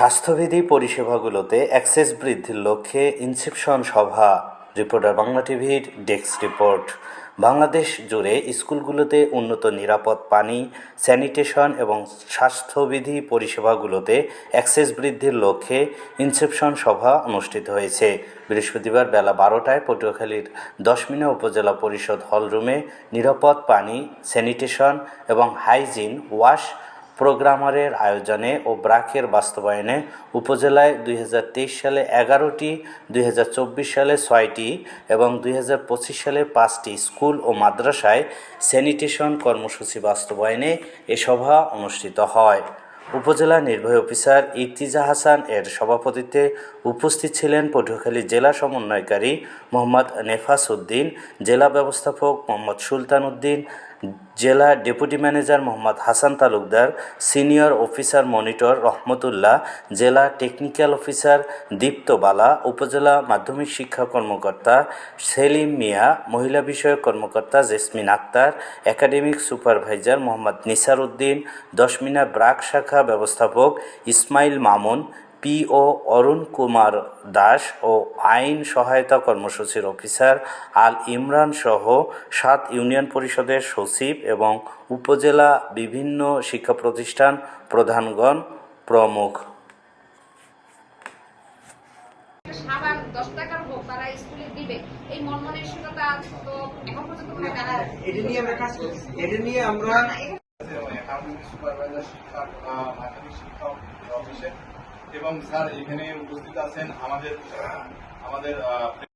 স্বাস্থ্যবিধি পরিষেবাগুলোতে অ্যাক্সেস বৃদ্ধির লক্ষ্যে ইনসেপশন সভা। রিপোর্টার বাংলা টিভির ডেস্ক রিপোর্ট। বাংলাদেশ জুড়ে স্কুলগুলোতে উন্নত নিরাপদ পানি, স্যানিটেশন এবং স্বাস্থ্যবিধি পরিষেবাগুলোতে অ্যাক্সেস বৃদ্ধির লক্ষ্যে ইনসেপশন সভা অনুষ্ঠিত হয়েছে। বৃহস্পতিবার বেলা বারোটায় পটুয়াখালীর দশমিনা উপজেলা পরিষদ হলরুমে নিরাপদ পানি, স্যানিটেশন এবং হাইজিন, ওয়াশ প্রোগ্রামারের আয়োজনে ও ব্রাকের বাস্তবায়নে উপজেলায় দুই হাজার তেইশ সালে এগারোটি, দুই হাজার চব্বিশ সালে ছয়টি এবং দুই হাজার পঁচিশ সালে পাঁচটি স্কুল ও মাদ্রাসায় স্যানিটেশন কর্মসূচি বাস্তবায়নে এ সভা অনুষ্ঠিত হয়। উপজেলা নির্বাহী অফিসার ইর্তিজা হাসান এর সভাপতিত্বে উপস্থিত ছিলেন পটুয়াখালী জেলা সমন্বয়কারী মোহাম্মদ নেফাস উদ্দিন, জেলা ব্যবস্থাপক মোহাম্মদ সুলতান উদ্দিন জেলা deputy manager Mohammad Hasan Talukdar, senior officer monitor Rahmatullah, জেলা টেকনিক্যাল অফিসার দীপ্ত বালা, উপজেলা মাধ্যমিক শিক্ষা কর্মকর্তা সেলিম মিয়া, মহিলা বিষয়ক কর্মকর্তা jasmine Akter, academic supervisor Mohammad Nisar Uddin, Dashmina BRAC শাখা ব্যবস্থাপক ইসমাইল মামুন পিও অরুণ কুমার দাস ও আইন সহায়তা কর্মসূচির অফিসার আল ইমরান সহ সাত ইউনিয়ন পরিষদের সচিব এবং উপজেলা বিভিন্ন শিক্ষা প্রতিষ্ঠান প্রধানগণ প্রমুখ। সাবান দশ টাকার হোক তারা স্কুলে দিবে। এই মন মানসিকতা তো এখন পর্যন্ত মনে তারা এটা নিয়ে আমরা কাজ করতেছি এটা নিয়ে আমরা সুপারভাইজার শিক্ষা আহ, মাধ্যমিক শিক্ষক অফিসে এবং স্যার এখানে উপস্থিত আছেন আমাদের আমাদের